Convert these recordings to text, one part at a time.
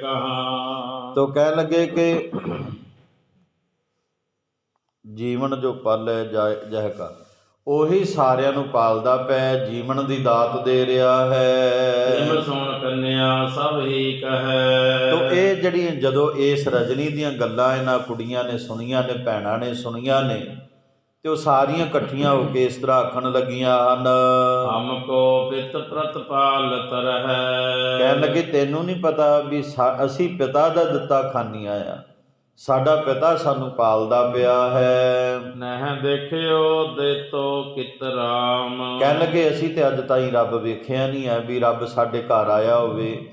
ਕਹਾ। ਤੋ ਕਹਿਣ ਲੱਗੇ ਕਿ ਜੀਵਨ ਜੋ ਪਾਲੇ ਜਹ ਕਾ ਉਹੀ ਸਾਰਿਆਂ ਨੂੰ ਪਾਲਦਾ ਪਿਆ ਜੀਵਨ ਦੀ ਦਾਤ ਦੇ ਰਿਹਾ ਹੈ। ਜਿਮ ਸੁਣ ਕੰਨਿਆ ਸਭ ਹੀ ਕਹੈ। ਤੋ ਇਹ ਜਿਹੜੀਆਂ ਜਦੋਂ ਇਸ ਰਜਨੀ ਦੀਆਂ ਗੱਲਾਂ ਇਹਨਾਂ ਕੁੜੀਆਂ ਨੇ ਸੁਣੀਆਂ ਨੇ ਭੈਣਾਂ ਨੇ ਸੁਣੀਆਂ ਨੇ ਤੇ ਉਹ ਸਾਰੀਆਂ ਇਕੱਠੀਆਂ ਹੋ ਕੇ ਇਸ ਤਰ੍ਹਾਂ ਆਖਣ ਲੱਗੀਆਂ ਹਨ। ਹਮ ਕੋ ਪਿਤ ਪ੍ਰਤਪਾਲ ਤਰਹਿ। ਕਹਿਣ ਲੱਗੇ ਤੈਨੂੰ ਨਹੀਂ ਪਤਾ ਵੀ ਅਸੀਂ ਪਿਤਾ ਦਾ ਦਿੱਤਾ ਖਾਨੀਆਂ ਆ। ਸਾਡਾ ਪਿਤਾ ਸਾਨੂੰ ਪਾਲਦਾ ਪਿਆ ਹੈ। ਨਹਿ ਦੇਖਿਓ ਦੇਤੋ ਕਿਤ ਰਾਮ। ਕਹਿਣ ਲੱਗੇ ਅਸੀਂ ਤੇ ਅੱਜ ਤਾਈਂ ਰੱਬ ਵੇਖਿਆ ਨਹੀਂ ਹੈ ਵੀ ਰੱਬ ਸਾਡੇ ਘਰ ਆਇਆ ਹੋਵੇ।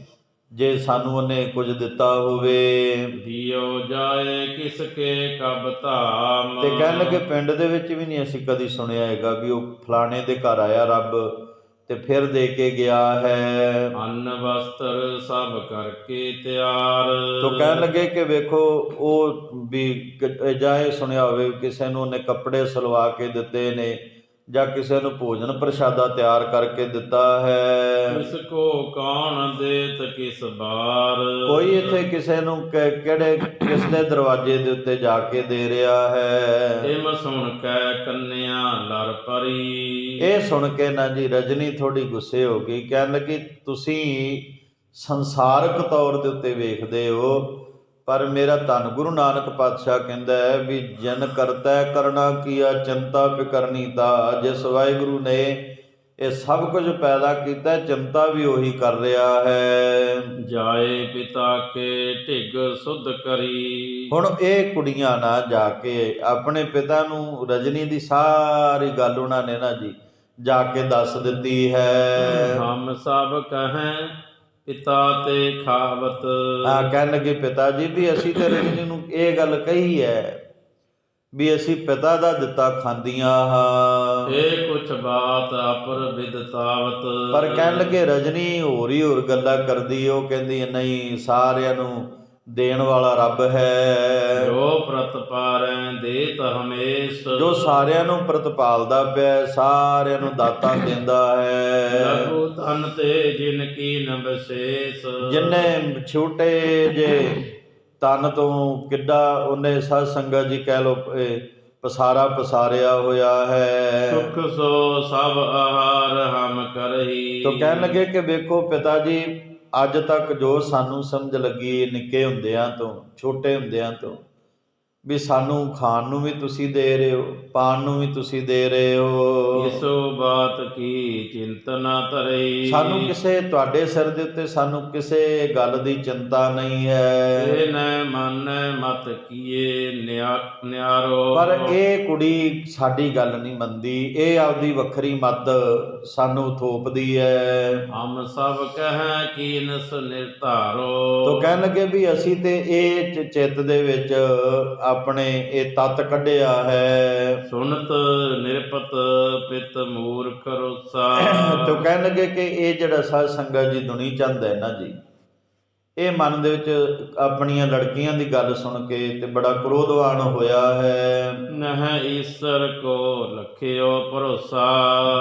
ਜੇ ਸਾਨੂੰ ਉਹਨੇ ਕੁਝ ਦਿੱਤਾ ਹੋਵੇ। ਦਿਓ ਜਾਏ ਕਿਸ ਕੇ ਕਬ ਧਾਮ। ਤੇ ਕਹਿਣ ਲੱਗੇ ਪਿੰਡ ਦੇ ਵਿੱਚ ਵੀ ਨਹੀਂ ਅਸੀਂ ਕਦੀ ਸੁਣਿਆ ਹੈਗਾ ਵੀ ਉਹ ਫਲਾਣੇ ਦੇ ਘਰ ਆਇਆ ਰੱਬ ਤੇ ਫਿਰ ਦੇ ਕੇ ਗਿਆ ਹੈ। ਅੰਨ ਵਸਤਰ ਸਭ ਕਰਕੇ ਤਿਆਰ। ਤੋ ਕਹਿਣ ਲੱਗੇ ਕਿ ਵੇਖੋ ਉਹ ਵੀ ਕ- ਜਾਂ ਇਹ ਸੁਣਿਆ ਹੋਵੇ ਕਿਸੇ ਨੂੰ ਉਹਨੇ ਕੱਪੜੇ ਸਲਵਾ ਕੇ ਦਿੱਤੇ ਨੇ। ਜਾਂ ਕਿਸੇ ਨੂੰ ਭੋਜਨ ਪ੍ਰਸ਼ਾਦਾ ਤਿਆਰ ਕਰਕੇ ਦਿੱਤਾ ਹੈ। ਇਸ ਕੋ ਕੌਣ ਦੇਤ ਕਿਸ ਬਾਰ? ਕੋਈ ਇੱਥੇ ਕਿਸੇ ਨੂੰ ਕਿ- ਕਿਹੜੇ ਕਿਸ ਦੇ ਦਰਵਾਜ਼ੇ ਦੇ ਉੱਤੇ ਜਾ ਕੇ ਦੇ ਰਿਹਾ ਹੈ। ਇਮ ਸੁਣ ਕੈ ਕੰਨਿਆ ਲਰ ਪਰੀ। ਇਹ ਸੁਣ ਕੇ ਨਾ ਜੀ ਰਜਨੀ ਥੋੜੀ ਗੁੱਸੇ ਹੋ ਗਈ ਕਹਿਣ ਲੱਗੀ ਤੁਸੀਂ ਸੰਸਾਰਕ ਤੌਰ ਦੇ ਉੱਤੇ ਵੇਖਦੇ ਹੋ ਪਰ ਮੇਰਾ ਧੰਨ ਗੁਰੂ ਨਾਨਕ ਪਾਤਸ਼ਾਹ ਕਹਿੰਦਾ ਹੈ ਵੀ ਜਨ ਕਰਤਾ ਕਰਨਾ ਕੀਆ ਚਿੰਤਾ ਫਿਕਰਨੀ ਤਾ ਜਿਸ ਵਾਹਿਗੁਰੂ ਨੇ ਇਹ ਸਭ ਕੁਝ ਪੈਦਾ ਕੀਤਾ ਚਿੰਤਾ ਵੀ ਉਹੀ ਕਰ ਰਿਹਾ ਹੈ। ਜਾਏ ਪਿਤਾ ਕੇ ਢਿਗ ਸੁਧ ਕਰੀ। ਹੁਣ ਇਹ ਕੁੜੀਆਂ ਨਾ ਜਾ ਕੇ ਆਪਣੇ ਪਿਤਾ ਨੂੰ ਰਜਨੀ ਦੀ ਸਾਰੀ ਗੱਲ ਉਹਨਾਂ ਨੇ ਨਾ ਜੀ ਜਾ ਕੇ ਦੱਸ ਦਿੱਤੀ ਹੈ। ਹਮ ਸਭ ਕਹੈ ਪਿਤਾ ਤੇ ਖਾਵਤ। ਆ ਕਹਿਣ ਲੱਗੇ ਪਿਤਾ ਜੀ ਵੀ ਅਸੀਂ ਤੇ ਰਜਨੀ ਨੂੰ ਇਹ ਗੱਲ ਕਹੀ ਹੈ ਵੀ ਅਸੀਂ ਪਿਤਾ ਦਾ ਦਿੱਤਾ ਖਾਂਦੀਆਂ ਹਾਂ। ਇਹ ਕੁਛ ਬਾਤ ਅਪਰ ਵਿਦਤਾਵਤ ਪਰ ਕਹਿਣ ਲੱਗੇ ਰਜਨੀ ਹੋਰ ਹੀ ਹੋਰ ਗੱਲਾਂ ਕਰਦੀ ਉਹ ਕਹਿੰਦੀ ਨਹੀਂ ਸਾਰਿਆਂ ਨੂੰ ਦੇਣ ਵਾਲਾ ਰੱਬ ਹੈ। ਜੋ ਪ੍ਰਤਪਾਰੈ ਦੇਤ ਹਮੇਸ਼। ਜੋ ਸਾਰਿਆਂ ਨੂੰ ਪ੍ਰਤਪਾਲਦਾ ਪਿਆ ਸਾਰਿਆਂ ਨੂੰ ਦਾਤਾਂ ਦਿੰਦਾ ਹੈ। ਲਘੂ ਧਨ ਤੇ ਜਿਨ ਕੀ ਨ ਵਿਸ਼ੇਸ਼। ਜਿੰਨੇ ਛੋਟੇ ਜੇ ਤਨ ਤੋਂ ਕਿੱਡਾ ਉਹਨੇ ਸਾਧ ਸੰਗਤ ਜੀ ਕਹਿ ਲੋ ਪਸਾਰਾ ਪਸਾਰਿਆ ਹੋਇਆ ਹੈ। ਸੁਖ ਸੋ ਸਭ ਆਹਾਰ ਹਮ ਕਰਹੀ। ਤੋ ਕਹਿਣ ਲੱਗੇ ਕਿ ਵੇਖੋ ਪਿਤਾ ਜੀ ਅੱਜ ਤੱਕ ਜੋ ਸਾਨੂੰ ਸਮਝ ਲੱਗੀ ਨਿੱਕੇ ਹੁੰਦਿਆਂ ਤੋਂ ਛੋਟੇ ਹੁੰਦਿਆਂ ਤੋਂ ਵੀ ਸਾਨੂੰ ਖਾਣ ਨੂੰ ਵੀ ਤੁਸੀਂ ਦੇ ਰਹੇ ਹੋ ਪਾਣ ਨੂੰ ਵੀ ਤੁਸੀਂ ਦੇ ਰਹੇ ਹੋ। ਇਸੋ ਬਾਤ ਕੀ ਚਿੰਤਨਾ ਧਰਈ। ਸਾਨੂੰ ਕਿਸੇ ਤੁਹਾਡੇ ਸਿਰ ਦੇ ਉੱਤੇ ਸਾਨੂੰ ਕਿਸੇ ਗੱਲ ਦੀ ਚਿੰਤਾ ਨਹੀਂ ਹੈ। ਇਹ ਨ ਮਨ ਮਤ ਕੀਏ ਨਿਆ- ਨਿਆਰੋ। ਪਰ ਇਹ ਕੁੜੀ ਸਾਡੀ ਗੱਲ ਨਹੀਂ ਮੰਨਦੀ ਇਹ ਆਪਦੀ ਵੱਖਰੀ ਮੱਤ ਸਾਨੂੰ ਥੋਪਦੀ ਹੈ। ਹਮ ਸਭ ਕਹੈ ਕੀਨਸ ਨਿਰਧਾਰੋ ਤੋ ਕਹਿਣ ਲੱਗੇ ਵੀ ਅਸੀਂ ਤੇ ਇਹ ਚਿੱਤ ਦੇ ਵਿੱਚ ਆਪਣੇ ਇਹ ਤਤ ਕੱਢਿਆ ਹੈ। ਸੁਨਤ ਨਿਰਪਤ ਪਿਤ ਮੂਰਖ ਰੋਸਾ। ਤੋ ਕਹਿਣ ਲੱਗੇ ਕਿ ਇਹ ਜਿਹੜਾ ਸਾਧ ਸੰਗਤ ਜੀ ਦੁਨੀ ਚੰਦ ਹੈ ਨਾ ਜੀ। ਇਹ ਮਨ ਦੇ ਵਿੱਚ ਆਪਣੀਆਂ ਲੜਕੀਆਂ ਦੀ ਗੱਲ ਸੁਣ ਕੇ ਤੇ ਬੜਾ ਕ੍ਰੋਧਵਾਨ ਹੋਇਆ ਹੈ। ਨਹ ਈਸ਼ਰ ਕੋ ਲਖਿਓ ਭਰੋਸਾ।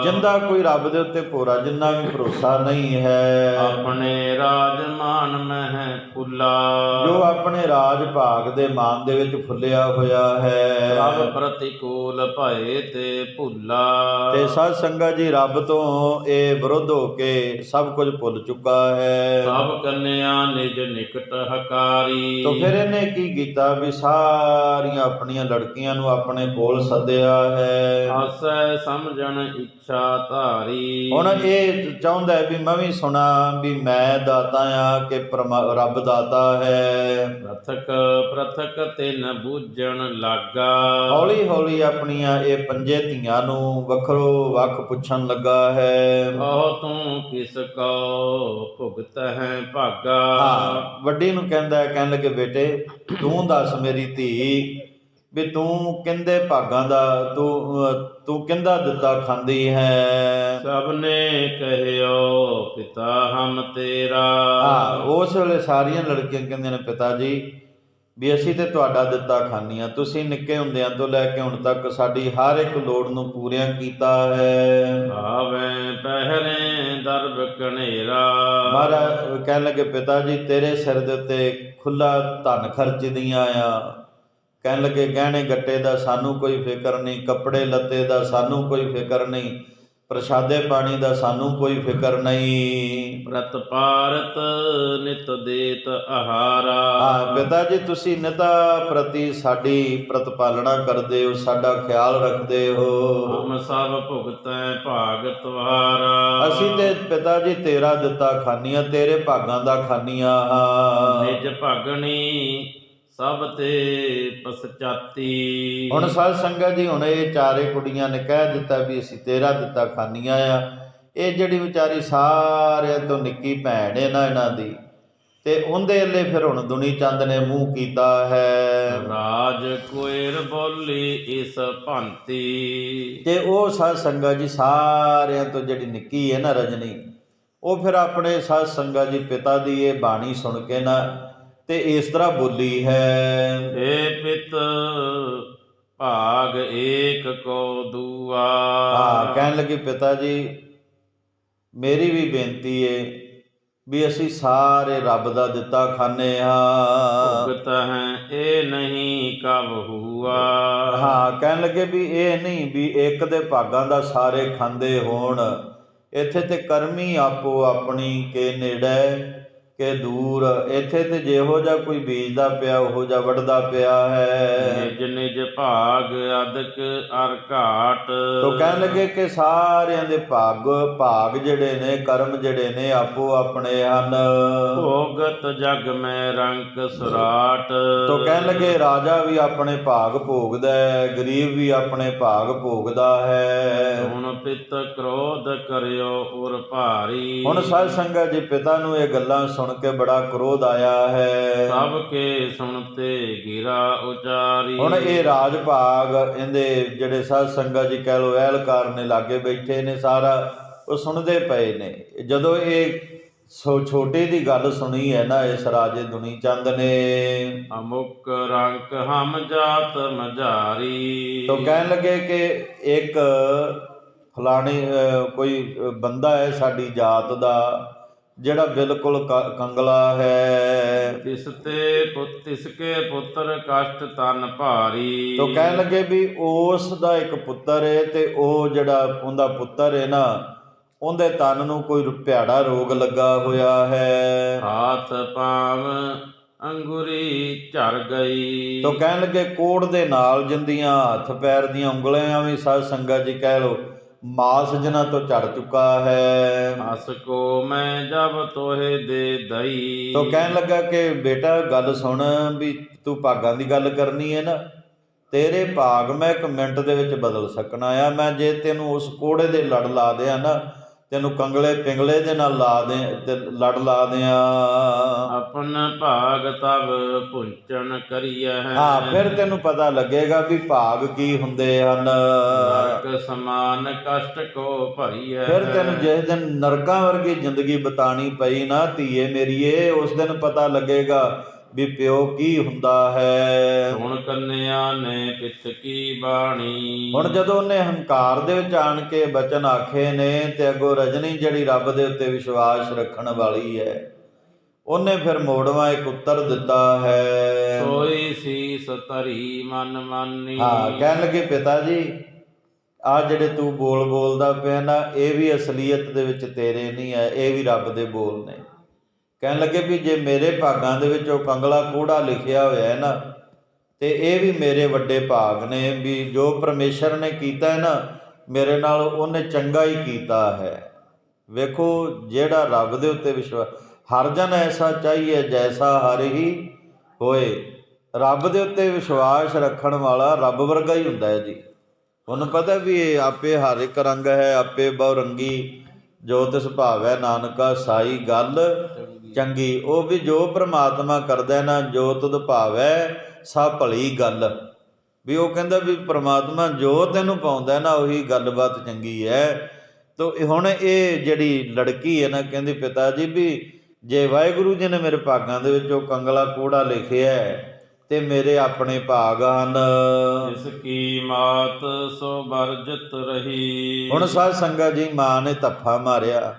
ਜਿੰਦਾ ਕੋਈ ਰੱਬ ਦੇ ਉੱਤੇ ਪੂਰਾ ਜਿੰਨਾ ਵੀ ਭਰੋਸਾ ਨਹੀਂ ਹੈ। ਆਪਣੇ ਰਾਜ ਮਾਨ ਮਹਿ ਫੁੱਲਾ। ਜੋ ਆਪਣੇ ਰਾਜ ਭਾਗ ਦੇ ਮਾਨ ਦੇ ਵਿੱਚ ਫੁੱਲਿਆ ਹੋਇਆ ਹੈ। ਪ੍ਰਤੀਕੂਲ ਭਏ ਤੇ ਭੁੱਲਾ। ਤੇ ਸਾਧ ਸੰਗਤ ਜੀ ਰੱਬ ਤੋਂ ਇਹ ਵਿਰੁੱਧ ਹੋ ਕੇ ਸਭ ਕੁਝ ਭੁੱਲ ਚੁੱਕਾ ਹੈ। ਸਭ ਕੰਨਿਆ ਨਿਜ ਨਿਕਟ ਹਕਾਰੀ। ਤਾਂ ਫਿਰ ਇਹਨੇ ਕੀ ਕੀਤਾ ਵੀ ਸਾਰੀਆਂ ਆਪਣੀਆਂ ਲੜਕੀਆਂ ਨੂੰ ਆਪਣੇ ਕੋਲ ਸੱਦਿਆ ਹੈ। ਆਸੈ ਸਮਝਣ ਇੱਛਾ ਧਾਰੀ। ਹੁਣ ਇਹ ਚਾਹੁੰਦਾ ਹੈ ਵੀ ਮੈਂ ਵੀ ਸੁਣਾ ਵੀ ਮੈਂ ਦਾਤਾ ਆ ਕਿ ਰੱਬ ਦਾਤਾ ਹੈ। ਪ੍ਰਥਕ ਪ੍ਰਥਕ ਤਿਨ ਬੂਝਣ ਲਾਗਾ। ਹੌਲੀ ਹੌਲੀ ਆਪਣੀਆਂ ਇਹ ਪੰਜੇ ਧੀਆਂ ਨੂੰ ਵੱਖਰੋ ਵੱਖ ਪੁੱਛਣ ਲੱਗਾ ਹੈ। ਕਹੋ ਤੂੰ ਕਿਸ ਕੋ ਭੁਗਤ ਹੈ ਭਾਗਾ। ਵੱਡੀ ਨੂੰ ਕਹਿੰਦਾ ਕਹਿਣ ਲੱਗੇ ਬੇਟੇ ਤੂੰ ਦੱਸ ਮੇਰੀ ਧੀ ਵੀ ਤੂੰ ਕਿੰਦੇ ਭਾਗਾਂ ਦਾ ਤੂੰ ਤੂੰ ਕਿੰਦਾ ਦਿੱਤਾ ਖਾਂਦੀ ਹੈ। ਸਭ ਨੇ ਕਹਿਓ ਪਿਤਾ ਹਮ ਤੇਰਾ। ਹਾਂ ਉਸ ਵੇਲੇ ਸਾਰੀਆਂ ਲੜਕੀਆਂ ਕਹਿੰਦੀਆਂ ਨੇ ਪਿਤਾ ਜੀ ਵੀ ਅਸੀਂ ਤੇ ਤੁਹਾਡਾ ਦਿੱਤਾ ਖਾਨੀਆਂ ਤੁਸੀਂ ਨਿੱਕੇ ਹੁੰਦਿਆਂ ਤੋਂ ਲੈ ਕੇ ਹੁਣ ਤੱਕ ਸਾਡੀ ਹਰ ਇੱਕ ਲੋੜ ਨੂੰ ਪੂਰੀਆਂ ਕੀਤਾ ਹੈ। ਆਵੇਂ ਪਹਿਰੇ ਦਰਬ ਕਨੇਰਾ ਮਹਾਰਾਜ ਕਹਿਣ ਲੱਗੇ ਪਿਤਾ ਜੀ ਤੇਰੇ ਸਿਰ ਦੇ ਉੱਤੇ ਖੁੱਲਾ ਧਨ ਖਰਚਦੀਆਂ ਆ। ਕਹਿਣ ਲੱਗੇ ਗਹਿਣੇ ਗੱਟੇ ਦਾ ਸਾਨੂੰ ਕੋਈ ਫਿਕਰ ਨਹੀਂ ਕੱਪੜੇ ਲੱਤੇ ਦਾ ਸਾਨੂੰ ਕੋਈ ਫਿਕਰ ਨਹੀਂ ਪ੍ਰਸ਼ਾਦੇ ਪਾਣੀ ਦਾ ਸਾਨੂੰ ਕੋਈ ਫਿਕਰ ਨਹੀਂ। ਪ੍ਰਤ ਪਾਰਤ ਨਿਤ ਦੇਤ ਆਹਾਰਾ। ਹਾਂ ਪਿਤਾ ਜੀ ਤੁਸੀਂ ਨਿਤਾ ਪ੍ਰਤੀ ਸਾਡੀ ਪ੍ਰਤਪਾਲਣਾ ਕਰਦੇ ਹੋ ਸਾਡਾ ਖਿਆਲ ਰੱਖਦੇ ਹੋ। ਹਮ ਸਭ ਭੁਗਤੈ ਭਾਗ ਤੁਹਾਰਾ ਅਸੀਂ ਤੇ ਪਿਤਾ ਜੀ ਤੇਰਾ ਦਿੱਤਾ ਖਾਨੀਆਂ ਤੇਰੇ ਭਾਗਾਂ ਦਾ ਖਾਨੀਆਂ ਨਿਜ ਭਗਣੀ ਸਭ ਤੇ ਪਸਚਾਤੀ ਹੁਣ ਸਾਧ ਸੰਗਤ ਜੀ ਹੁਣ ਇਹ ਚਾਰੇ ਕੁੜੀਆਂ ਨੇ ਕਹਿ ਦਿੱਤਾ ਵੀ ਅਸੀਂ ਤੇਰਾ ਦਿੱਤਾ ਖਾਨੀਆਂ ਆ। ਇਹ ਜਿਹੜੀ ਵਿਚਾਰੀ ਸਾਰਿਆਂ ਤੋਂ ਨਿੱਕੀ ਭੈਣ ਹੈ ਨਾ ਇਹਨਾਂ ਦੀ ਤੇ ਉਹਦੇ ਲਈ ਫਿਰ ਹੁਣ ਦੁਨੀ ਚੰਦ ਨੇ ਮੂੰਹ ਕੀਤਾ ਹੈ। ਰਾਜ ਕੋਇਰ ਬੋਲੀ ਇਸ ਭੰਤੀ। ਤੇ ਉਹ ਸਾਧ ਸੰਗਤ ਜੀ ਸਾਰਿਆਂ ਤੋਂ ਜਿਹੜੀ ਨਿੱਕੀ ਹੈ ਨਾ ਰਜਨੀ ਉਹ ਫਿਰ ਆਪਣੇ ਸਾਧ ਸੰਗਤ ਜੀ ਪਿਤਾ ਦੀ ਇਹ ਬਾਣੀ ਸੁਣ ਕੇ ਨਾ ਤੇ ਇਸ ਤਰ੍ਹਾਂ ਬੋਲੀ ਹੈ। ਏ ਪਿਤ ਭਾਗ ਏਕ ਕੋ ਦੂਆ। ਹਾਂ ਕਹਿਣ ਲੱਗੀ ਪਿਤਾ ਜੀ ਮੇਰੀ ਵੀ ਬੇਨਤੀ ਏ ਵੀ ਅਸੀਂ ਸਾਰੇ ਰੱਬ ਦਾ ਦਿੱਤਾ ਖਾਨੇ ਹਾਂ। ਭੁਗਤ ਹੈ ਇਹ ਨਹੀਂ ਕਬ ਹੁਆ। ਹਾਂ ਕਹਿਣ ਲੱਗੇ ਵੀ ਇਹ ਨਹੀਂ ਵੀ ਇੱਕ ਦੇ ਭਾਗਾਂ ਦਾ ਸਾਰੇ ਖਾਂਦੇ ਹੋਣ। ਇੱਥੇ ਤੇ ਕਰਮੀ ਆਪੋ ਆਪਣੀ ਕੇ ਨੇੜੇ। ਕੇ ਦੂਰ। ਇੱਥੇ ਤੇ ਜਿਹੋ ਜਿਹਾ ਕੋਈ ਬੀਜਦਾ ਪਿਆ ਉਹੋ ਜਿਹਾ ਵੱਢਦਾ ਪਿਆ ਹੈ। ਨਿਜ ਨਿਜ ਭਾਗ ਅਦਕ ਅਰ ਘਾਟ। ਤੋ ਕਹਿਣ ਲੱਗੇ ਕਿ ਸਾਰਿਆਂ ਦੇ ਭਾਗ ਭਾਗ ਜਿਹੜੇ ਨੇ ਕਰਮ ਜਿਹੜੇ ਨੇ ਆਪੋ ਆਪਣੇ ਹਨ। ਭੋਗਤ ਜਗ ਮੈਂ ਰੰਕ ਸੁਰਾਟ। ਤੋ ਕਹਿਣ ਲੱਗੇ ਰਾਜਾ ਵੀ ਆਪਣੇ ਭਾਗ ਭੋਗਦਾ ਹੈ ਗਰੀਬ ਵੀ ਆਪਣੇ ਭਾਗ ਭੋਗਦਾ ਹੈ। ਹੁਣ ਪਿਤ ਕ੍ਰੋਧ ਕਰਿਓ ਉਰ ਭਾਰੀ। ਹੁਣ ਸਾਧ ਸੰਗਤ ਜੀ ਪਿਤਾ ਨੂੰ ਇਹ ਗੱਲਾਂ ਸੁਣ ਕੇ ਬੜਾ ਕ੍ਰੋਧ ਆਇਆ ਹੈ। ਸਭ ਕੇ ਸੁਣਤੇ ਗਿਰਾ ਉਚਾਰੀ। ਹੁਣ ਇਹ ਰਾਜ ਭਾਗ ਇਹਦੇ ਜਿਹੜੇ ਸਾਧ ਸੰਗਤ ਜੀ ਕਹਿ ਲੋ ਅਹਿਲਕਾਰ ਨੇ ਲਾਗੇ ਬੈਠੇ ਨੇ ਸਾਰਾ ਉਹ ਸੁਣਦੇ ਪਏ ਨੇ। ਜਦੋਂ ਇਹ ਸੋ ਛੋਟੇ ਦੀ ਗੱਲ ਸੁਣੀ ਹੈ ਨਾ ਇਸ ਰਾਜੇ ਦੁਨੀ ਚੰਦ ਨੇ ਅਮੁਕ ਰੰਕ ਹਮ ਜਾਤ ਮਝਾਰੀ। ਤੋ ਕਹਿਣ ਲੱਗੇ ਕਿ ਇੱਕ ਫਲਾਣੀ ਕੋਈ ਬੰਦਾ ਹੈ ਸਾਡੀ ਜਾਤ ਦਾ ਜਿਹੜਾ ਬਿਲਕੁਲ ਕ- ਕੰਗਲਾ ਹੈ। ਤਿਸ ਤੇ ਪੁੱਤ ਤਿਸਕੇ ਪੁੱਤਰ ਕਸ਼ਟ ਤਨ ਭਾਰੀ। ਤੋ ਕਹਿਣ ਲੱਗੇ ਵੀ ਉਸ ਦਾ ਇੱਕ ਪੁੱਤਰ ਹੈ ਤੇ ਉਹ ਜਿਹੜਾ ਉਹਦਾ ਪੁੱਤਰ ਹੈ ਨਾ ਉਹਦੇ ਤਨ ਨੂੰ ਕੋਈ ਭਿਆੜਾ ਰੋਗ ਲੱਗਾ ਹੋਇਆ ਹੈ। ਹਾਥ ਪਾਵ ਅੰਗੁਰੀ ਝਰ ਗਈ। ਤੋ ਕਹਿਣ ਲੱਗੇ ਕੋੜ ਦੇ ਨਾਲ ਜਿੰਦੀਆਂ ਹੱਥ ਪੈਰ ਦੀਆਂ ਉਂਗਲੀਆਂ ਵੀ ਸਾਧ ਸੰਗਤ ਜੀ ਕਹਿ ਲੋ ਮਾਸ ਜਿਨ੍ਹਾਂ ਤੋਂ ਝੜ ਚੁੱਕਾ ਹੈ। ਹਸ ਕੋ ਮੈਂ ਜਬ ਤੋਹੇ ਦੇ ਦਈ। ਤੋ ਕਹਿਣ ਲੱਗਾ ਕਿ ਬੇਟਾ ਗੱਲ ਸੁਣ ਵੀ ਤੂੰ ਭਾਗਾਂ ਦੀ ਗੱਲ ਕਰਨੀ ਹੈ ਨਾ। ਤੇਰੇ ਭਾਗ ਮੈਂ ਇੱਕ ਮਿੰਟ ਦੇ ਵਿੱਚ ਬਦਲ ਸਕਣਾ ਆ। ਮੈਂ ਜੇ ਤੈਨੂੰ ਉਸ ਕੋੜੇ ਦੇ ਲੜ ਲਾ ਦਿਆਂ ਨਾ ਤੈਨੂੰ ਕੰਗਲੇ ਪਿੰਗਲੇ ਦੇ ਨਾਲ ਲਾ ਦੇ ਤੇ ਲੜ ਲਾ ਦਿਆਂ। ਆਪਨ ਭਾਗ ਤਬ ਪੁੰਚਨ ਕਰੀਐ। ਹਾਂ ਫਿਰ ਤੈਨੂੰ ਪਤਾ ਲੱਗੇਗਾ ਵੀ ਭਾਗ ਕੀ ਹੁੰਦੇ ਹਨ। ਨਰਕ ਸਮਾਨ ਕਸ਼ਟ ਕੋ ਭਰੀਐ। ਫਿਰ ਤੈਨੂੰ ਜਿਸ ਦਿਨ ਨਰਕਾਂ ਵਰਗੀ ਜ਼ਿੰਦਗੀ ਬਿਤਾਣੀ ਪਈ ਨਾ ਧੀਏ ਮੇਰੀਏ ਉਸ ਦਿਨ ਪਤਾ ਲੱਗੇਗਾ ਵੀ ਪਿਓ ਕੀ ਹੁੰਦਾ ਹੈ? ਹੁਣ ਕੰਨਿਆ ਨੇ ਪਿਤ ਕੀ ਬਾਣੀ? ਹੁਣ ਜਦੋਂ ਉਹਨੇ ਹੰਕਾਰ ਦੇ ਵਿੱਚ ਆਣ ਕੇ ਬਚਨ ਆਖੇ ਨੇ ਤੇ ਅੱਗੋਂ ਰਜਨੀ ਜਿਹੜੀ ਰੱਬ ਦੇ ਉੱਤੇ ਵਿਸ਼ਵਾਸ ਰੱਖਣ ਵਾਲੀ ਹੈ ਉਹਨੇ ਫਿਰ ਮੋੜਵਾ ਇੱਕ ਉੱਤਰ ਦਿੱਤਾ ਹੈ। ਸੋਈ ਸੀਸ ਧਰੀ ਮਨ ਮਾਨੀ। ਹਾਂ ਕਹਿਣ ਲੱਗੇ ਪਿਤਾ ਜੀ ਆ ਜਿਹੜੇ ਤੂੰ ਬੋਲ ਬੋਲਦਾ ਪਿਆ ਨਾ ਇਹ ਵੀ ਅਸਲੀਅਤ ਦੇ ਵਿੱਚ ਤੇਰੇ ਨਹੀਂ ਹੈ ਇਹ ਵੀ ਰੱਬ ਦੇ ਬੋਲ ਨੇ। ਕਹਿਣ ਲੱਗੇ ਵੀ ਜੇ ਮੇਰੇ ਭਾਗਾਂ ਦੇ ਵਿੱਚ ਉਹ ਕੰਗਲਾ ਕੋੜਾ ਲਿਖਿਆ ਹੋਇਆ ਹੈ ਨਾ, ਤੇ ਇਹ ਵੀ ਮੇਰੇ ਵੱਡੇ ਭਾਗ ਨੇ ਵੀ ਜੋ ਪਰਮੇਸ਼ਰ ਨੇ ਕੀਤਾ ਹੈ ਨਾ, ਮੇਰੇ ਨਾਲ ਉਹਨੇ ਚੰਗਾ ਹੀ ਕੀਤਾ ਹੈ। ਵੇਖੋ ਜਿਹੜਾ ਰੱਬ ਦੇ ਉੱਤੇ ਵਿਸ਼ਵਾਸ ਹਰ ਜਨ ਐਸਾ ਚਾਹੀਏ ਜੈਸਾ ਹਰ ਹੀ ਹੋਏ। ਰੱਬ ਦੇ ਉੱਤੇ ਵਿਸ਼ਵਾਸ ਰੱਖਣ ਵਾਲਾ ਰੱਬ ਵਰਗਾ ਹੀ ਹੁੰਦਾ ਹੈ ਜੀ। ਉਹਨੂੰ ਪਤਾ ਵੀ ਇਹ ਆਪੇ ਹਰ ਇੱਕ ਰੰਗ ਹੈ, ਆਪੇ ਬਹੁ ਰੰਗੀ ਜੋ ਤਿਸ ਭਾਵੈ ਨਾਨਕਾ ਸਾਈ ਗੱਲ ਚੰਗੀ ਉਹ ਵੀ ਜੋ ਪ੍ਰਮਾਤਮਾ ਕਰਦਾ ਨਾ ਜੋ ਤੁਧ ਭਾਵੈ ਸਾ ਭਲੀ ਗੱਲ। ਵੀ ਉਹ ਕਹਿੰਦਾ ਵੀ ਪ੍ਰਮਾਤਮਾ ਜੋ ਤੈਨੂੰ ਪਾਉਂਦਾ ਨਾ ਉਹੀ ਗੱਲਬਾਤ ਚੰਗੀ ਹੈ ਤੋ ਹੁਣ ਇਹ ਜਿਹੜੀ ਲੜਕੀ ਹੈ ਨਾ ਕਹਿੰਦੀ ਪਿਤਾ ਜੀ ਵੀ ਜੇ ਵਾਹਿਗੁਰੂ ਜੀ ਨੇ ਮੇਰੇ ਭਾਗਾਂ ਦੇ ਵਿੱਚ ਉਹ ਕੰਗਲਾ ਕੋੜਾ ਲਿਖਿਆ ਤੇ ਮੇਰੇ ਆਪਣੇ ਭਾਗ ਹਨ। ਇਸ ਕੀ ਮਾਤ ਸੋ ਵਰਜਤ ਰਹੀ। ਹੁਣ ਸਾਧ ਸੰਗਤ ਜੀ ਮਾਂ ਨੇ ਧੱਫਾ ਮਾਰਿਆ।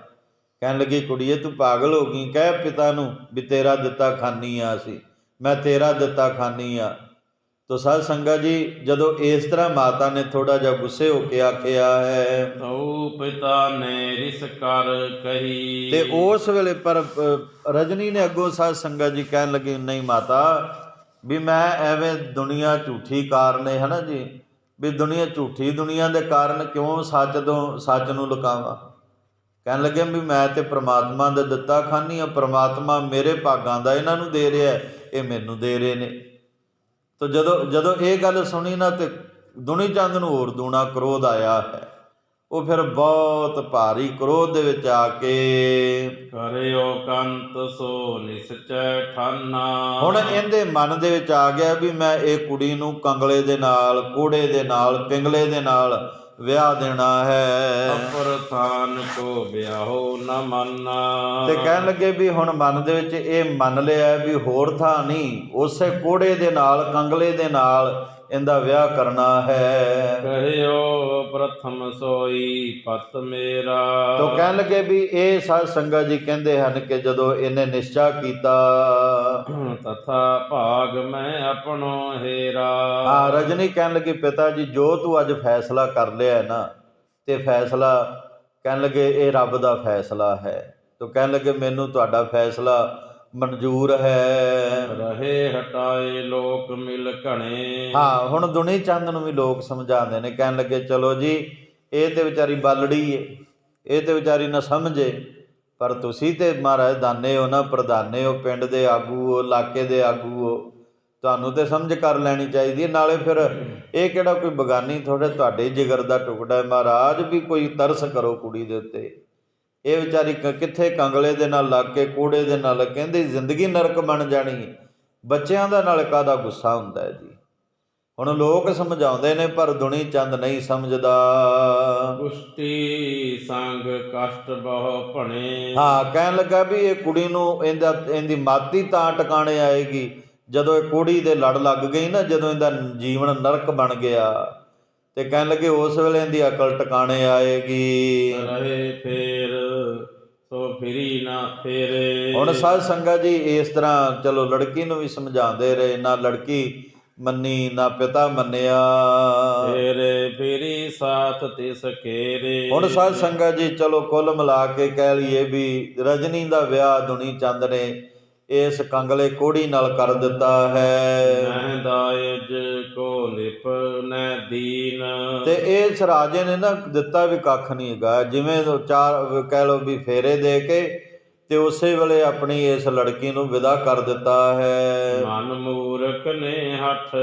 ਕਹਿਣ ਲੱਗੀ ਕੁੜੀਏ ਤੂੰ ਪਾਗਲ ਹੋ ਗਈ। ਕਹਿ ਪਿਤਾ ਨੂੰ ਵੀ ਤੇਰਾ ਦਿੱਤਾ ਖਾਨੀ ਆ ਸੀ ਮੈਂ ਤੇਰਾ ਦਿੱਤਾ ਖਾਨੀ ਆ। ਤੋ ਸਾਧ ਸੰਗਤ ਜੀ ਜਦੋਂ ਇਸ ਤਰ੍ਹਾਂ ਮਾਤਾ ਨੇ ਥੋੜਾ ਜਿਹਾ ਗੁੱਸੇ ਹੋ ਕੇ ਆਖਿਆ ਹੈ ਤਉ ਪਿਤਾ ਨੇ ਰਿਸ ਕਰ ਕਹੀ। ਤੇ ਉਸ ਵੇਲੇ ਪਰ ਰਜਨੀ ਨੇ ਅੱਗੋਂ ਸਾਧ ਸੰਗਤ ਜੀ ਕਹਿਣ ਲੱਗੀ ਨਹੀਂ ਮਾਤਾ ਵੀ ਮੈਂ ਐਵੇਂ ਦੁਨੀਆ ਝੂਠੀ ਕਾਰਨ ਹੈ ਹਨਾ ਜੀ? ਵੀ ਦੁਨੀਆ ਝੂਠੀ ਦੁਨੀਆ ਦੇ ਕਾਰਨ ਕਿਉਂ ਸੱਚ ਤੋਂ ਸੱਚ ਨੂੰ ਲੁਕਾਵਾਂ? ਕਹਿਣ ਲੱਗੇ ਵੀ ਮੈਂ ਤੇ ਪ੍ਰਮਾਤਮਾ ਦਾ ਦਿੱਤਾ ਖਾਨੀ ਆ ਪ੍ਰਮਾਤਮਾ ਮੇਰੇ ਭਾਗਾਂ ਦਾ ਇਹਨਾਂ ਨੂੰ ਦੇ ਰਿਹਾ ਇਹ ਮੈਨੂੰ ਦੇ ਰਹੇ ਨੇ। ਤੋ ਜਦੋਂ ਜਦੋਂ ਇਹ ਗੱਲ ਸੁਣੀ ਨਾ ਤੇ ਦੁਨੀ ਚੰਦ ਨੂੰ ਹੋਰ ਦੂਣਾ ਕ੍ਰੋਧ ਆਇਆ ਹੈ। ਉਹ ਫਿਰ ਬਹੁਤ ਭਾਰੀ ਕ੍ਰੋਧ ਦੇ ਵਿੱਚ ਆ ਕੇ ਕਰਿਓ ਕੰਤ ਸੋ ਨਿਸਚੈ ਠਾਨਾ। ਹੁਣ ਇਹਦੇ ਮਨ ਦੇ ਵਿੱਚ ਆ ਗਿਆ ਵੀ ਮੈਂ ਇਹ ਕੁੜੀ ਨੂੰ ਕੰਗਲੇ ਦੇ ਨਾਲ ਕੋੜੇ ਦੇ ਨਾਲ ਪਿੰਗਲੇ ਦੇ ਨਾਲ ਵਿਆਹ ਦੇਣਾ ਹੈ। ਅਪਰ ਥਾਨ ਕੋ ਵਿਆਹੋ ਨ ਮੰਨਾ। ਤੇ ਕਹਿਣ ਲੱਗੇ ਵੀ ਹੁਣ ਮਨ ਦੇ ਵਿੱਚ ਇਹ ਮੰਨ ਲਿਆ ਵੀ ਹੋਰ ਥਾਂ ਨਹੀਂ ਉਸੇ ਕੋੜੇ ਦੇ ਨਾਲ ਕੰਗਲੇ ਦੇ ਨਾਲ ਇਹਦਾ ਵਿਆਹ ਕਰਨਾ ਹੈ। ਕਹਿਓ ਪ੍ਰਥਮ ਸੋਈ ਪਤ ਮੇਰਾ। ਤੋ ਕਹਿਣ ਲੱਗੇ ਵੀ ਇਹ ਸਾਧ ਸੰਗਤ ਜੀ ਕਹਿੰਦੇ ਹਨ ਕਿ ਜਦੋਂ ਇਹਨੇ ਨਿਸ਼ਚਾ ਕੀਤਾ ਤਥਾ ਭਾਗ ਮੈਂ ਆਪਣੋ ਹੀਰਾ। ਹਾਂ ਰਜਨੀ ਕਹਿਣ ਲੱਗੀ ਪਿਤਾ ਜੀ ਜੋ ਤੂੰ ਅੱਜ ਫੈਸਲਾ ਕਰ ਲਿਆ ਹੈ ਨਾ ਤੇ ਫੈਸਲਾ ਕਹਿਣ ਲੱਗੇ ਇਹ ਰੱਬ ਦਾ ਫੈਸਲਾ ਹੈ। ਤੋ ਕਹਿਣ ਲੱਗੇ ਮੈਨੂੰ ਤੁਹਾਡਾ ਫੈਸਲਾ ਮਨਜ਼ੂਰ ਹੈ। ਰਹੇ ਹਟਾਏ ਲੋਕ ਮਿਲ ਘਣੇ। ਹਾਂ ਹੁਣ ਦੁਨੀ ਚੰਦ ਨੂੰ ਵੀ ਲੋਕ ਸਮਝਾਉਂਦੇ ਨੇ। ਕਹਿਣ ਲੱਗੇ ਚਲੋ ਜੀ ਇਹ ਤੇ ਵਿਚਾਰੀ ਬਾਲੜੀ ਏ ਇਹ ਤੇ ਵਿਚਾਰੀ ਨਾ ਸਮਝੇ। ਪਰ ਤੁਸੀਂ ਤੇ ਮਹਾਰਾਜ ਦਾਨੇ ਹੋ ਨਾ, ਪ੍ਰਧਾਨੇ ਹੋ, ਪਿੰਡ ਦੇ ਆਗੂ ਹੋ, ਇਲਾਕੇ ਦੇ ਆਗੂ ਹੋ, ਤੁਹਾਨੂੰ ਤੇ ਸਮਝ ਕਰ ਲੈਣੀ ਚਾਹੀਦੀ ਹੈ। ਨਾਲੇ ਫਿਰ ਇਹ ਕਿਹੜਾ ਕੋਈ ਬਗਾਨੀ ਥੋੜੇ ਤੁਹਾਡੇ ਜਿਗਰ ਦਾ ਟੁਕੜਾ ਹੈ। ਮਹਾਰਾਜ ਵੀ ਕੋਈ ਤਰਸ ਕਰੋ ਕੁੜੀ ਦੇ ਉੱਤੇ। ਇਹ ਵਿਚਾਰੀ ਕ- ਕਿੱਥੇ ਕੰਗਲੇ ਦੇ ਨਾਲ ਲੱਗ ਕੇ, ਕੂੜੇ ਦੇ ਨਾਲ, ਕਹਿੰਦੇ ਜ਼ਿੰਦਗੀ ਨਰਕ ਬਣ ਜਾਣੀ ਬੱਚਿਆਂ ਦਾ ਨਾਲ ਕਾਦਾ ਗੁੱਸਾ ਹੁੰਦਾ ਹੈ ਜੀ? ਹੁਣ ਲੋਕ ਸਮਝਾਉਂਦੇ ਨੇ ਪਰ ਦੁਨੀ ਚੰਦ ਨਹੀਂ ਸਮਝਦਾ। ਪੁਸ਼ਟੀ ਸੰਗ ਕਸ਼ਟ ਬਹੁ ਭਣੇ। ਹਾਂ ਕਹਿਣ ਲੱਗਾ ਵੀ ਇਹ ਕੁੜੀ ਨੂੰ ਇਹਦਾ ਇਹਦੀ ਮਾਤੀ ਤਾਂ ਟਿਕਾਣੇ ਆਏਗੀ। ਜਦੋਂ ਇਹ ਕੁੜੀ ਦੇ ਲੜ ਲੱਗ ਗਈ ਨਾ ਜਦੋਂ ਇਹਦਾ ਜੀਵਨ ਨਰਕ ਬਣ ਗਿਆ। ਤੇ ਕਹਿਣ ਲੱਗੇ ਉਸ ਵੇਲੇ ਇਹਦੀ ਅਕਲ ਟਿਕਾਣੇ ਆਏਗੀ। ਰਹੇ ਫੇਰ ਸੋ ਫਿਰੀ ਨਾ ਫੇਰੇ। ਹੁਣ ਸਾਧ ਸੰਗਤ ਜੀ ਇਸ ਤਰ੍ਹਾਂ ਚਲੋ ਲੜਕੀ ਨੂੰ ਵੀ ਸਮਝਾਉਂਦੇ ਰਹੇ ਨਾ ਲੜਕੀ ਮੰਨੀ ਨਾ ਪਿਤਾ ਮੰਨਿਆ। ਫੇਰੇ ਫਿਰੀ ਸਾਥ ਤਿਸ ਕੇਰੇ। ਹੁਣ ਸਾਧ ਸੰਗਤ ਜੀ ਚਲੋ ਕੁੱਲ ਮਿਲਾ ਕੇ ਕਹਿ ਲਈਏ ਵੀ ਰਜਨੀ ਦਾ ਵਿਆਹ ਦੁਨੀ ਚੰਦ ਨੇ ਇਸ ਕੰਗਲੇ ਕੋੜੀ ਨਾਲ ਕਰ ਦਿੱਤਾ ਹੈ। ਦਾਇਜ ਕੋ ਲਿਪ ਨੈ ਦੀਨ। ਤੇ ਇਸ ਰਾਜੇ ਨੇ ਨਾ ਦਿੱਤਾ ਵੀ ਕੱਖ ਨਹੀਂ ਹੈਗਾ। ਜਿਵੇਂ ਚਾਰ ਕਹਿ ਲਓ ਵੀ ਫੇਰੇ ਦੇ ਕੇ ਤੇ ਉਸੇ ਵੇਲੇ ਆਪਣੀ ਇਸ ਲੜਕੀ ਨੂੰ ਵਿਦਾ ਕਰ ਦਿੱਤਾ ਹੈ। ਮਨ ਮੂਰਖ ਨੇ ਹੱਠ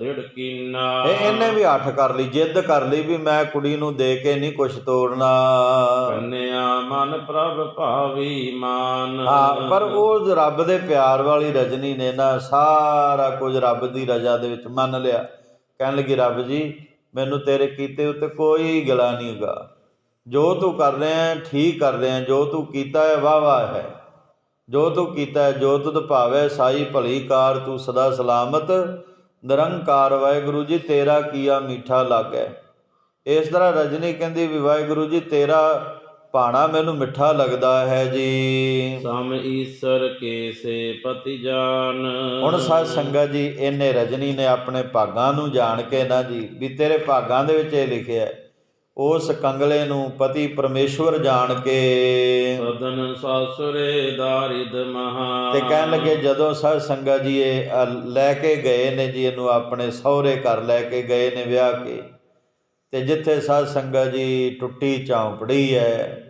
ਦਿੜ ਕੀਨਾ। ਇਹ ਇਹਨੇ ਵੀ ਹੱਠ ਕਰ ਲਈ ਜਿੱਦ ਕਰ ਲਈ ਵੀ ਮੈਂ ਕੁੜੀ ਨੂੰ ਦੇ ਕੇ ਨਹੀਂ ਕੁਛ ਤੋੜਨਾ। ਕੰਨਿਆ ਮਨ ਪ੍ਰਭ ਭਾਵੀ ਮਾਨ। ਹਾਂ ਪਰ ਉਹ ਰੱਬ ਦੇ ਪਿਆਰ ਵਾਲੀ ਰਜਨੀ ਨੇ ਨਾ ਸਾਰਾ ਕੁਝ ਰੱਬ ਦੀ ਰਜ਼ਾ ਦੇ ਵਿੱਚ ਮੰਨ ਲਿਆ। ਕਹਿਣ ਲੱਗੀ ਰੱਬ ਜੀ ਮੈਨੂੰ ਤੇਰੇ ਕੀਤੇ ਉੱਤੇ ਕੋਈ ਗਲਾ ਨਹੀਂ ਹੈਗਾ। ਜੋ ਤੂੰ ਕਰ ਰਿਹਾ ਠੀਕ ਕਰ ਰਿਹਾ ਜੋ ਤੂੰ ਕੀਤਾ ਹੈ ਵਾਹ ਵਾਹ ਹੈ। ਜੋ ਤੂੰ ਕੀਤਾ ਜੋ ਤੁਧ ਭਾਵੈ ਸਾਈ ਭਲੀ ਕਾਰ ਤੂੰ ਸਦਾ ਸਲਾਮਤ। ਨਿਰੰਕਾਰ ਵਾਹਿਗੁਰੂ ਜੀ ਤੇਰਾ ਕੀਆ ਮਿੱਠਾ ਲੱਗੈ। ਇਸ ਤਰ੍ਹਾਂ ਰਜਨੀ ਕਹਿੰਦੀ ਵੀ ਵਾਹਿਗੁਰੂ ਜੀ ਤੇਰਾ ਭਾਣਾ ਮੈਨੂੰ ਮਿੱਠਾ ਲੱਗਦਾ ਹੈ ਜੀ। ਸਮ ਈਸ਼ਰ ਕੇ ਸੇ ਪਤੀ ਜਾਨ ਹੁਣ ਸਾਧ ਸੰਗਤ ਜੀ ਇਹਨੇ ਰਜਨੀ ਨੇ ਆਪਣੇ ਭਾਗਾਂ ਨੂੰ ਜਾਣ ਕੇ ਨਾ ਜੀ ਵੀ ਤੇਰੇ ਭਾਗਾਂ ਦੇ ਵਿੱਚ ਇਹ ਲਿਖਿਆ ਹੈ ਉਸ ਕੰਗਲੇ ਨੂੰ ਪਤੀ ਪਰਮੇਸ਼ਵਰ ਜਾਣ ਕੇ। ਸਦਨ ਸਾਸੁਰੇ ਦਾਰਿਦ ਮਹਾ। ਤੇ ਕਹਿਣ ਲੱਗੇ ਜਦੋਂ ਸਾਧ ਸੰਗਤ ਜੀ ਇਹ ਲੈ ਕੇ ਗਏ ਨੇ ਜੀ ਇਹਨੂੰ ਆਪਣੇ ਸਹੁਰੇ ਘਰ ਲੈ ਕੇ ਗਏ ਨੇ ਵਿਆਹ ਕੇ ਤੇ ਜਿੱਥੇ ਸਾਧ ਸੰਗਤ ਜੀ ਟੁੱਟੀ ਝੌਂਪੜੀ ਹੈ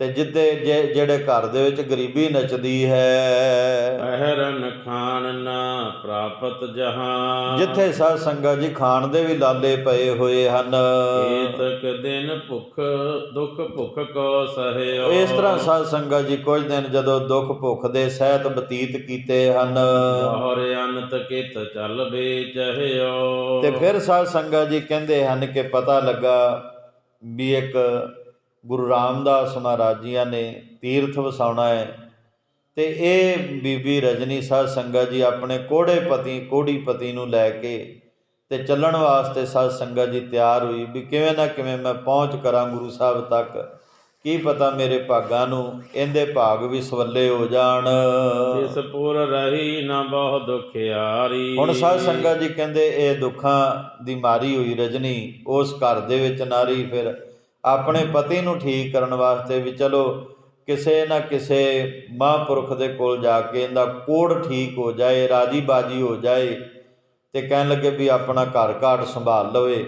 ਤੇ ਜਿੱਥੇ ਜੇ- ਜਿਹੜੇ ਘਰ ਦੇ ਵਿੱਚ ਗਰੀਬੀ ਨੱਚਦੀ ਹੈ ਪਹਿਰਨ ਖਾਨ ਨਾ ਪ੍ਰਾਪਤ ਜਹਾਂ ਜਿੱਥੇ ਸਾਧ ਸੰਗਤ ਜੀ ਖਾਣ ਦੇ ਵੀ ਲਾਲੇ ਪਏ ਹੋਏ ਹਨ। ਏਤਕ ਦਿਨ ਭੁਖ ਦੁਖ ਭੁਖ ਕੋ ਸਹਿਓ। ਇਸ ਤਰ੍ਹਾਂ ਸਾਧ ਸੰਗਤ ਜੀ ਕੁਝ ਦਿਨ ਜਦੋਂ ਦੁੱਖ ਭੁੱਖ ਦੇ ਸਹਿਤ ਬਤੀਤ ਕੀਤੇ ਹਨ। ਹਰ ਅਨੰਤ ਕਿਤ ਚੱਲ ਬੇਚਹਿਓ। ਤੇ ਫਿਰ ਸਾਧ ਸੰਗਤ ਜੀ ਕਹਿੰਦੇ ਹਨ ਕਿ ਪਤਾ ਲੱਗਾ ਵੀ ਇੱਕ ਗੁਰੂ ਰਾਮਦਾਸ ਮਹਾਰਾਜ ਜੀਆਂ ਨੇ ਤੀਰਥ ਵਸਾਉਣਾ ਹੈ। ਤੇ ਇਹ ਬੀਬੀ ਰਜਨੀ ਸਾਧ ਸੰਗਤ ਜੀ ਆਪਣੇ ਕੋੜੇ ਪਤੀ ਕੋੜੀ ਪਤੀ ਨੂੰ ਲੈ ਕੇ ਤੇ ਚੱਲਣ ਵਾਸਤੇ ਸਾਧ ਸੰਗਤ ਜੀ ਤਿਆਰ ਹੋਈ ਵੀ ਕਿਵੇਂ ਨਾ ਕਿਵੇਂ ਮੈਂ ਪਹੁੰਚ ਕਰਾਂ ਗੁਰੂ ਸਾਹਿਬ ਤੱਕ। ਕੀ ਪਤਾ ਮੇਰੇ ਭਾਗਾਂ ਨੂੰ ਇਹਦੇ ਭਾਗ ਵੀ ਸਵੱਲੇ ਹੋ ਜਾਣ। ਇਸ ਪੁਰ ਰਹੀ ਨਾ ਬਹੁ ਦੁਖਿਆਰੀ ਹੁਣ ਸਾਧ ਸੰਗਤ ਜੀ ਕਹਿੰਦੇ ਇਹ ਦੁੱਖਾਂ ਦੀ ਮਾਰੀ ਹੋਈ ਰਜਨੀ ਉਸ ਘਰ ਦੇ ਵਿੱਚ ਨਾਰੀ ਫਿਰ ਆਪਣੇ ਪਤੀ ਨੂੰ ਠੀਕ ਕਰਨ ਵਾਸਤੇ ਵੀ ਚਲੋ ਕਿਸੇ ਨਾ ਕਿਸੇ ਮਹਾਂਪੁਰਖ ਦੇ ਕੋਲ ਜਾ ਕੇ ਇਹਦਾ ਕੋੜ ਠੀਕ ਹੋ ਜਾਏ ਰਾਜੀ ਬਾਜੀ ਹੋ ਜਾਏ ਤੇ ਕਹਿਣ ਲੱਗੇ ਵੀ ਆਪਣਾ ਘਰ ਘਾਟ ਸੰਭਾਲ ਲਵੇ।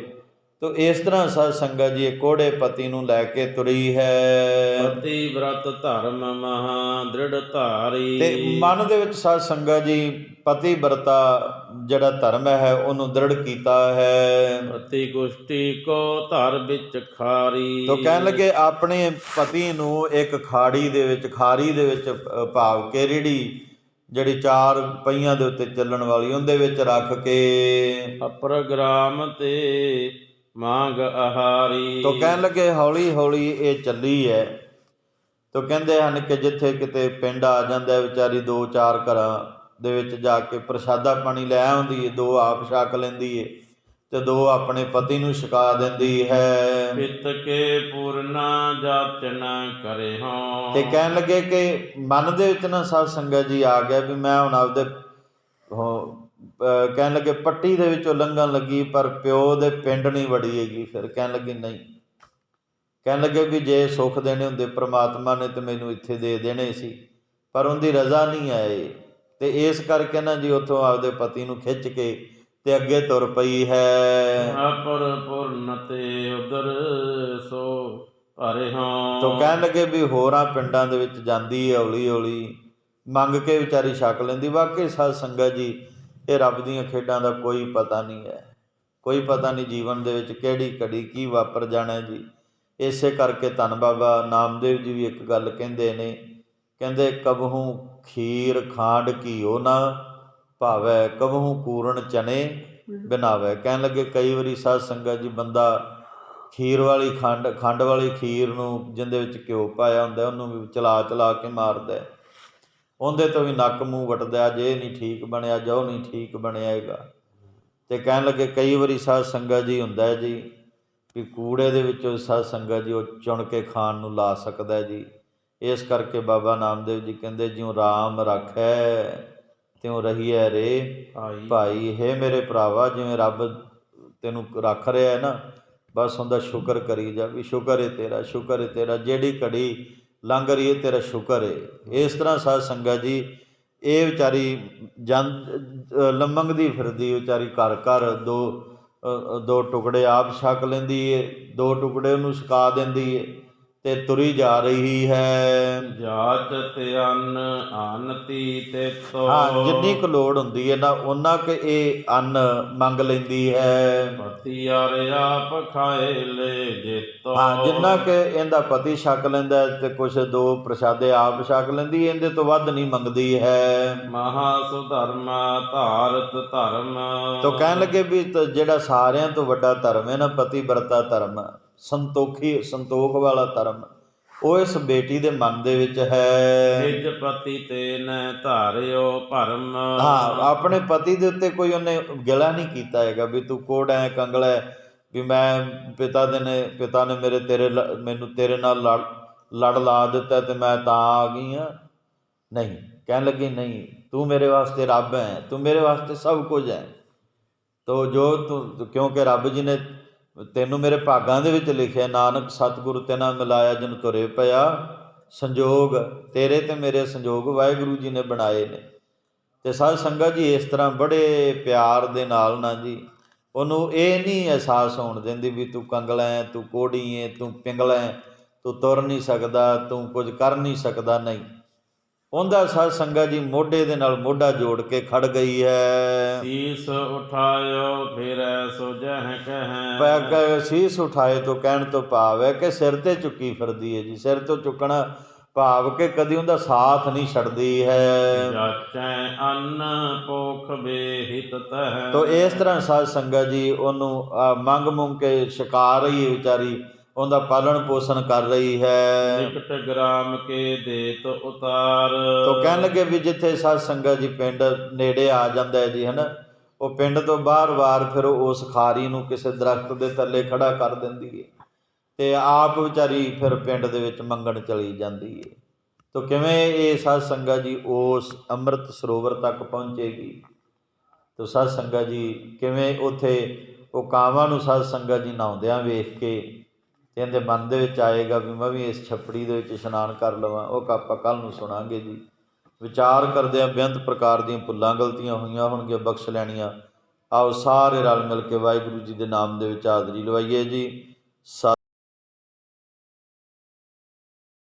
ਤੋ ਇਸ ਤਰ੍ਹਾਂ ਸਾਧ ਸੰਗਤ ਜੀ ਇਹ ਕੋੜੇ ਪਤੀ ਨੂੰ ਲੈ ਕੇ ਤੁਰੀ ਹੈ। ਪਤੀ ਬ੍ਰਤ ਧਰਮ ਮਹਾ ਦ੍ਰਿੜ ਧਾਰੀ। ਤੇ ਮਨ ਦੇ ਵਿੱਚ ਸਾਧ ਸੰਗਤ ਜੀ ਪਤੀ ਵਰਤਾ ਜਿਹੜਾ ਧਰਮ ਹੈ ਉਹਨੂੰ ਦ੍ਰਿੜ ਕੀਤਾ ਹੈ। ਪਤੀ ਕੁਸ਼ਤੀ ਕੋ ਧਰ ਵਿੱਚ ਖਾਰੀ। ਤੋ ਕਹਿਣ ਲੱਗੇ ਆਪਣੇ ਪਤੀ ਨੂੰ ਇੱਕ ਖਾੜੀ ਦੇ ਵਿੱਚ ਖਾਰੀ ਦੇ ਵਿੱਚ ਭਾਵ ਕੇ ਰੇੜੀ ਜਿਹੜੀ ਚਾਰ ਪਹੀਆਂ ਦੇ ਉੱਤੇ ਚੱਲਣ ਵਾਲੀ ਉਹਦੇ ਵਿੱਚ ਰੱਖ ਕੇ। ਅਪਰਗ੍ਰਾਮ ਤੇ ਮੰਗ ਆਹਾਰੀ। ਤੋ ਕਹਿਣ ਲੱਗੇ ਹੌਲੀ ਹੌਲੀ ਇਹ ਚੱਲੀ ਹੈ। ਤੋ ਕਹਿੰਦੇ ਹਨ ਕਿ ਜਿੱਥੇ ਕਿਤੇ ਪਿੰਡ ਆ ਜਾਂਦਾ ਵਿਚਾਰੀ ਦੋ ਚਾਰ ਘਰਾਂ ਦੇ ਵਿੱਚ ਜਾ ਕੇ ਪ੍ਰਸ਼ਾਦਾ ਪਾਣੀ ਲੈ ਆਉਂਦੀ ਹੈ ਦੋ ਆਪ ਛਕ ਲੈਂਦੀ ਹੈ ਤੇ ਦੋ ਆਪਣੇ ਪਤੀ ਨੂੰ ਛਕਾ ਦਿੰਦੀ ਹੈ। ਪਿਤ ਕੇ ਪੂਰਨਾ ਜਾਚਨ ਕਰੇ ਹਾਂ ਤੇ ਕਹਿਣ ਲੱਗੇ ਕਿ ਮਨ ਦੇ ਵਿੱਚ ਨਾ ਸਾਧ ਸੰਗਤ ਜੀ ਆ ਗਿਆ ਵੀ ਮੈਂ ਹੁਣ ਆਪਦੇ ਕਹਿਣ ਲੱਗੇ ਪੱਟੀ ਦੇ ਵਿੱਚੋਂ ਲੰਘਣ ਲੱਗੀ ਪਰ ਪਿਓ ਦੇ ਪਿੰਡ ਨਹੀਂ ਵੜੀ ਹੈਗੀ। ਫਿਰ ਕਹਿਣ ਲੱਗੀ ਨਹੀਂ। ਕਹਿਣ ਲੱਗੇ ਵੀ ਜੇ ਸੁੱਖ ਦੇਣੇ ਹੁੰਦੇ ਪ੍ਰਮਾਤਮਾ ਨੇ ਤੇ ਮੈਨੂੰ ਇੱਥੇ ਦੇ ਦੇਣੇ ਸੀ ਪਰ ਉਹਦੀ ਰਜ਼ਾ ਨਹੀਂ ਆਏ। ਤੇ ਇਸ ਕਰਕੇ ਨਾ ਜੀ ਉੱਥੋਂ ਆਪਦੇ ਪਤੀ ਨੂੰ ਖਿੱਚ ਕੇ ਤੇ ਅੱਗੇ ਤੁਰ ਪਈ ਹੈ। ਅਪਰ ਪੂਰਨ ਤੇ ਉਦਰ ਸੋ ਭਰੇ ਹਾਂ। ਤੋ ਕਹਿਣ ਲੱਗੇ ਵੀ ਹੋਰਾਂ ਪਿੰਡਾਂ ਦੇ ਵਿੱਚ ਜਾਂਦੀ ਹੈ ਹੌਲੀ ਹੌਲੀ ਮੰਗ ਕੇ ਵਿਚਾਰੀ ਛਕ ਲੈਂਦੀ ਵਾਕਈ ਸਾਧ ਸੰਗਤ ਜੀ ਇਹ ਰੱਬ ਦੀਆਂ ਖੇਡਾਂ ਦਾ ਕੋਈ ਪਤਾ ਨਹੀਂ ਹੈ। ਕੋਈ ਪਤਾ ਨਹੀਂ ਜੀਵਨ ਦੇ ਵਿੱਚ ਕਿਹੜੀ ਘੜੀ ਕੀ ਵਾਪਰ ਜਾਣਾ ਹੈ ਜੀ। ਇਸੇ ਕਰਕੇ ਧੰਨ ਬਾਬਾ ਨਾਮਦੇਵ ਜੀ ਵੀ ਇੱਕ ਗੱਲ ਕਹਿੰਦੇ ਨੇ ਕਹਿੰਦੇ ਕਬਹੂ ਖੀਰ ਖਾਂਡ ਘਿਓ ਨਾ, ਭਾਵੈ ਕਬਹੂ ਪੂਰਨ ਚਨੇ ਬਣਾਵੇ ਕਹਿਣ ਲੱਗੇ ਕਈ ਵਾਰੀ ਸਾਧ ਸੰਗਤ ਜੀ ਬੰਦਾ ਖੀਰ ਵਾਲੀ ਖੰਡ ਖੰਡ ਵਾਲੀ ਖੀਰ ਨੂੰ ਜਿੰਦੇ ਵਿੱਚ ਘਿਓ ਪਾਇਆ ਹੁੰਦਾ, ਉਹਨੂੰ ਵੀ ਚਲਾ ਚਲਾ ਕੇ ਮਾਰਦਾ ਉਹਦੇ ਤੋਂ ਵੀ ਨੱਕ ਮੂੰਹ ਵਟਦਾ ਜੇ ਇਹ ਨਹੀਂ ਠੀਕ ਬਣਿਆ, ਜੋ ਨਹੀਂ ਠੀਕ ਬਣਿਆ ਹੈਗਾ। ਤੇ ਕਹਿਣ ਲੱਗੇ ਕਈ ਵਾਰੀ ਸਾਧ ਸੰਗਤ ਜੀ ਹੁੰਦਾ ਹੈ ਜੀ, ਵੀ ਕੂੜੇ ਦੇ ਵਿੱਚੋਂ ਸਾਧ ਸੰਗਤ ਜੀ ਉਹ ਚੁਣ ਕੇ ਖਾਣ ਨੂੰ ਲਾ ਸਕਦਾ ਹੈ ਜੀ। ਇਸ ਕਰਕੇ ਬਾਬਾ ਨਾਮਦੇਵ ਜੀ ਕਹਿੰਦੇ ਜਿਉ ਰਾਮ ਰੱਖੈ ਤਿਉ ਰਹੀਐ ਰੇ। ਭਾਈ। ਭਾਈ ਹੈ ਮੇਰੇ ਭਰਾਵਾ ਜਿਵੇਂ ਰੱਬ ਤੈਨੂੰ ਰੱਖ ਰਿਹਾ ਹੈ ਨਾ ਬਸ ਉਹਦਾ ਸ਼ੁਕਰ ਕਰੀ ਜਾ ਵੀ ਸ਼ੁਕਰ ਹੈ ਤੇਰਾ ਸ਼ੁਕਰ ਹੈ ਤੇਰਾ ਜਿਹੜੀ ਘੜੀ ਲੰਘ ਰਹੀ ਹੈ ਤੇਰਾ ਸ਼ੁਕਰ ਹੈ ਇਸ ਤਰ੍ਹਾਂ ਸਾਧ ਸੰਗਤ ਜੀ ਇਹ ਵਿਚਾਰੀ ਜਨ ਲੰਮੰਗਦੀ ਫਿਰਦੀ ਵਿਚਾਰੀ ਘਰ ਘਰ ਦੋ ਦੋ ਟੁਕੜੇ ਆਪ ਛਕ ਲੈਂਦੀ ਏ ਦੋ ਟੁਕੜੇ ਉਹਨੂੰ ਛਕਾ ਦਿੰਦੀ ਏ। ਤੇ ਤੁਰੀ ਜਾ ਰਹੀ ਹੈ। ਜਾਚ ਤੇ ਅੰਨ ਆਨਤੀ ਤੇ ਤੋ ਹਾਂ ਜਿੰਨੀ ਕੁ ਲੋੜ ਹੁੰਦੀ ਹੈ ਨਾ ਉਹਨਾਂ ਕੁ ਇਹ ਅੰਨ ਮੰਗ ਲੈਂਦੀ ਹੈ। ਪਤੀ ਆਰ ਆਪ ਖਾਏ ਲੈ ਜੇਤੋ। ਹਾਂ ਜਿੰਨਾ ਕਿ ਇਹਦਾ ਪਤੀ ਛਕ ਲੈਂਦਾ ਤੇ ਕੁਛ ਦੋ ਪ੍ਰਸ਼ਾਦੇ ਆਪ ਛਕ ਲੈਂਦੀ ਇਹਦੇ ਤੋਂ ਵੱਧ ਨਹੀਂ ਮੰਗਦੀ ਹੈ। ਮਹਾ ਸੁਧਰਮ ਧਾਰਤ ਧਰਮ। ਤੋ ਕਹਿਣ ਲੱਗੇ ਵੀ ਜਿਹੜਾ ਸਾਰਿਆਂ ਤੋਂ ਵੱਡਾ ਧਰਮ ਹੈ ਨਾ ਪਤੀ ਵਰਤਾ ਧਰਮ। ਸੰਤੋਖੀ ਸੰਤੋਖ ਵਾਲਾ ਧਰਮ। ਉਹ ਇਸ ਬੇਟੀ ਦੇ ਮਨ ਦੇ ਵਿੱਚ ਹੈ। ਨਿਜ ਪਤੀ ਤੇ ਨ ਧਾਰਿਓ ਭਰਮ। ਹਾਂ ਆਪਣੇ ਪਤੀ ਦੇ ਉੱਤੇ ਕੋਈ ਉਹਨੇ ਗਿਲਾ ਨਹੀਂ ਕੀਤਾ ਹੈਗਾ ਵੀ ਤੂੰ ਕੋੜ ਹੈ ਕੰਗਲਾ ਹੈ ਵੀ ਮੈਂ ਪਿਤਾ ਦੇ ਨੇ ਪਿਤਾ ਨੇ ਮੇਰੇ ਤੇਰੇ ਮੈਨੂੰ ਤੇਰੇ ਨਾਲ ਲੜ ਲੜ ਲਾ ਦਿੱਤਾ ਤੇ ਮੈਂ ਤਾਂ ਆ ਗਈ ਆ। ਨਹੀਂ ਕਹਿਣ ਲੱਗੀ ਨਹੀਂ ਤੂੰ ਮੇਰੇ ਵਾਸਤੇ ਰੱਬ ਹੈ ਤੂੰ ਮੇਰੇ ਵਾਸਤੇ ਸਭ ਕੁਝ ਹੈ ਤੋ ਜੋ ਤੂੰ ਕਿਉਂਕਿ ਰੱਬ ਜੀ ਨੇ ਤੈਨੂੰ ਮੇਰੇ ਭਾਗਾਂ ਦੇ ਵਿੱਚ ਲਿਖਿਆ, ਨਾਨਕ ਸਤਿਗੁਰੂ ਤੇ ਨਾਲ ਮਿਲਾਇਆ ਜਿਨ ਤੁਰੇ ਪਿਆ, ਸੰਜੋਗ ਤੇਰੇ ਤੇ ਮੇਰੇ ਸੰਜੋਗ ਵਾਹਿਗੁਰੂ ਜੀ ਨੇ ਬਣਾਏ ਨੇ। ਤੇ ਸਾਧ ਸੰਗਤ ਜੀ, ਇਸ ਤਰ੍ਹਾਂ ਬੜੇ ਪਿਆਰ ਦੇ ਨਾਲ ਨਾ ਜੀ, ਉਹਨੂੰ ਇਹ ਨਹੀਂ ਅਹਿਸਾਸ ਹੋਣ ਦਿੰਦੀ ਵੀ ਤੂੰ ਕੰਗਲਾ ਹੈ ਤੂੰ ਕੋੜੀ ਹੈ ਤੂੰ ਪਿੰਗਲਾ ਹੈ ਤੂੰ ਤੁਰ ਨਹੀਂ ਸਕਦਾ, ਤੂੰ ਕੁਝ ਕਰ ਨਹੀਂ ਸਕਦਾ, ਨਹੀਂ। ਉਹਦਾ ਸਾਧ ਸੰਗਤ ਜੀ ਮੋਢੇ ਦੇ ਨਾਲ ਮੋਢਾ ਜੋੜ ਕੇ ਖੜ ਗਈ ਹੈ। ਸੀਸ ਉਠਾਇਓ ਫਿਰੈ ਸੋ ਜਹ ਕਹੈ ਪੈ ਕੇ ਸੀਸ ਉਠਾਏ ਤੋਂ ਕਹਿਣ ਤੋਂ ਭਾਵ ਹੈ ਕਿ ਸਿਰ ਤੇ ਚੁੱਕੀ ਫਿਰਦੀ ਹੈ ਜੀ। ਸਿਰ ਤੋਂ ਚੁੱਕਣਾ ਭਾਵ ਕਿ ਕਦੀ ਉਹਦਾ ਸਾਥ ਨਹੀਂ ਛੱਡਦੀ ਹੈ। ਜਾਚੈ ਅੰਨ ਪੋਖ ਬੇਹਿਤ ਤਹ। ਤੋ ਇਸ ਤਰ੍ਹਾਂ ਸਾਧ ਸੰਗਤ ਜੀ ਉਹਨੂੰ ਮੰਗ ਮੁੰਗ ਕੇ ਸ਼ਿਕਾਰ ਰਹੀ ਹੈ ਵਿਚਾਰੀ। ਉਹਦਾ ਪਾਲਣ ਪੋਸ਼ਣ ਕਰ ਰਹੀ ਹੈ। ਨਿਕਟ ਗ੍ਰਾਮ ਕੇ ਦੇਤ ਉਤਾਰ। ਤੋ ਕਹਿਣ ਲੱਗੇ ਵੀ ਜਿੱਥੇ ਸਾਧ ਸੰਗਤ ਜੀ ਪਿੰਡ ਨੇੜੇ ਆ ਜਾਂਦਾ ਹੈ ਜੀ ਹਨਾ ਉਹ ਪਿੰਡ ਤੋਂ ਬਾਹਰ-ਬਾਹਰ ਫਿਰ ਉਹ ਉਸ ਖਾਰੀ ਨੂੰ ਕਿਸੇ ਦਰਖਤ ਦੇ ਥੱਲੇ ਖੜਾ ਕਰ ਦਿੰਦੀ ਹੈ। ਤੇ ਆਪ ਵਿਚਾਰੀ ਫਿਰ ਪਿੰਡ ਦੇ ਵਿੱਚ ਮੰਗਣ ਚਲੀ ਜਾਂਦੀ ਹੈ। ਤੋ ਕਿਵੇਂ ਇਹ ਸਾਧ ਸੰਗਤ ਜੀ ਉਸ ਅੰਮ੍ਰਿਤ ਸਰੋਵਰ ਤੱਕ ਪਹੁੰਚੇਗੀ? ਤੋ ਸਾਧ ਸੰਗਤ ਜੀ ਕਿਵੇਂ ਉਥੇ ਉਹ ਕਾਵਾਂ ਨੂੰ ਸਾਧ ਸੰਗਤ ਜੀ ਨਹਾਉਂਦਿਆਂ ਵੇਖ ਕੇ ਤੇ ਇਹਦੇ ਮਨ ਦੇ ਵਿੱਚ ਆਏਗਾ ਵੀ ਮੈਂ ਵੀ ਇਸ ਛੱਪੜੀ ਦੇ ਵਿੱਚ ਇਸ਼ਨਾਨ ਕਰ ਲਵਾਂ। ਉਹ ਆਪਾਂ ਕੱਲ ਨੂੰ ਸੁਣਾਂਗੇ ਜੀ। ਵਿਚਾਰ ਕਰਦੇ ਆ ਬੇਅੰਤ ਪ੍ਰਕਾਰ ਦੀਆਂ ਭੁੱਲਾਂ ਗਲਤੀਆਂ ਹੋਈਆਂ ਹੋਣਗੀਆਂ, ਬਖਸ਼ ਲੈਣੀਆਂ। ਆਓ ਸਾਰੇ ਰਲ ਮਿਲ ਕੇ ਵਾਹਿਗੁਰੂ ਜੀ ਦੇ ਨਾਮ ਦੇ ਵਿੱਚ ਹਾਜ਼ਰੀ ਲਵਾਈਏ ਜੀ। ਸਤਿ